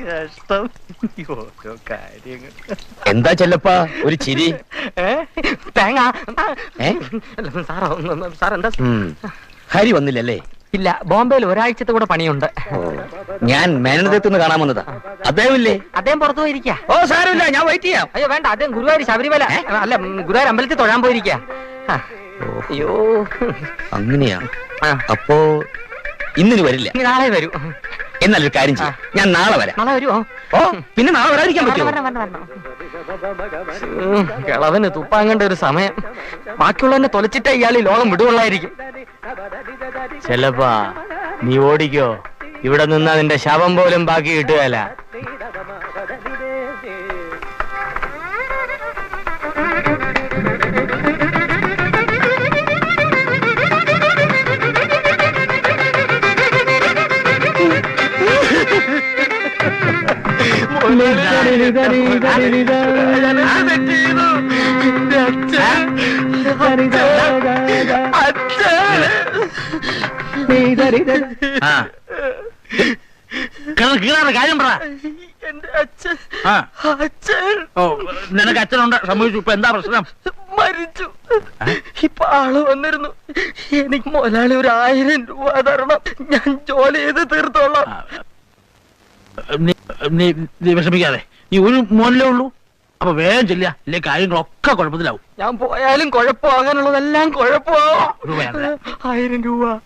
കഷ്ടം. ഓരോ കാര്യങ്ങൾ എന്താ ചെല്ലപ്പാ? ഒരു ചിരി? തേങ്ങ. ഏ? അല്ല, സാറോ ഒന്ന് ഒന്ന് സാർ എന്താ. ഹരി വന്നില്ലല്ലേ? ഇല്ല ബോംബെയിൽ ഒരാഴ്ചത്തെ കൂടെ പണിയുണ്ട്. ഓ, ഞാൻ മേനനദേത്തുനിന്ന് കാണാൻ വന്നതാ. അദ്ദേഹമില്ലേ? അദ്ദേഹം പുറത്തു പോയിരിക്ക. ഓ സാരമില്ല ഞാൻ വെയിറ്റ് ചെയ്യാം. അയ്യോ വേണ്ട അദ്ദേഹം ഗുരുവായൂർ ശബരിമല അല്ല ഉം, ഗുരുവായൂർ അമ്പലത്തിൽ തൊഴാൻ പോയിരിക്കാ. അയ്യോ. അങ്ങനെയാ? ആ, അപ്പോ ഇന്നിന് വരില്ല. ഇനി നാളെ വരൂ. എന്നാലൊരു കാര്യം ചെയ്യാം. ഞാൻ നാളെ വരാം. നാളെ വരുമോ ഓ പിന്നെ നാളെ വരാതിരിക്കാൻ പറ്റുമോ. കിളവന് തുപ്പാൻ കണ്ട ഒരു സമയം. ബാക്കിയുള്ളവനെ തൊലച്ചിട്ടേ ഇയാൾ ഈ ലോകം വിടുകൊള്ളായിരിക്കും. ചെലപ്പാ നീ ഓടിക്കോ. ഇവിടെ നിന്ന് അതിന്റെ ശവം പോലും ബാക്കി കിട്ടുകയല്ല ആ. കിണറ് കീറാറ് കാര്യം പറ. എന്റെ അച്ഛൻ ആ. അച്ഛൻ. ഓ നിനക്ക് അച്ഛനുണ്ട് സംഭവിച്ചു ഇപ്പൊ എന്താ പ്രശ്നം? മരിച്ചു. ഇപ്പൊ ആൾ വന്നിരുന്നു. എനിക്ക് മുതലാളി ഒരു ആയിരം രൂപ തരണം. ഞാൻ ജോലി ചെയ്ത് തീർത്തോളാം. നീ വിഷമിക്കാതെ. നീ ഒരു മോനിലേ ഉള്ളൂ? അപ്പൊ വേഗം ചെല്ലുക. ഇല്ലേ കാര്യങ്ങളൊക്കെ കുഴപ്പത്തിലാവും. ഞാൻ പോയാലും കുഴപ്പമാകാനുള്ളതെല്ലാം കുഴപ്പമാവും. ആയിരം രൂപ.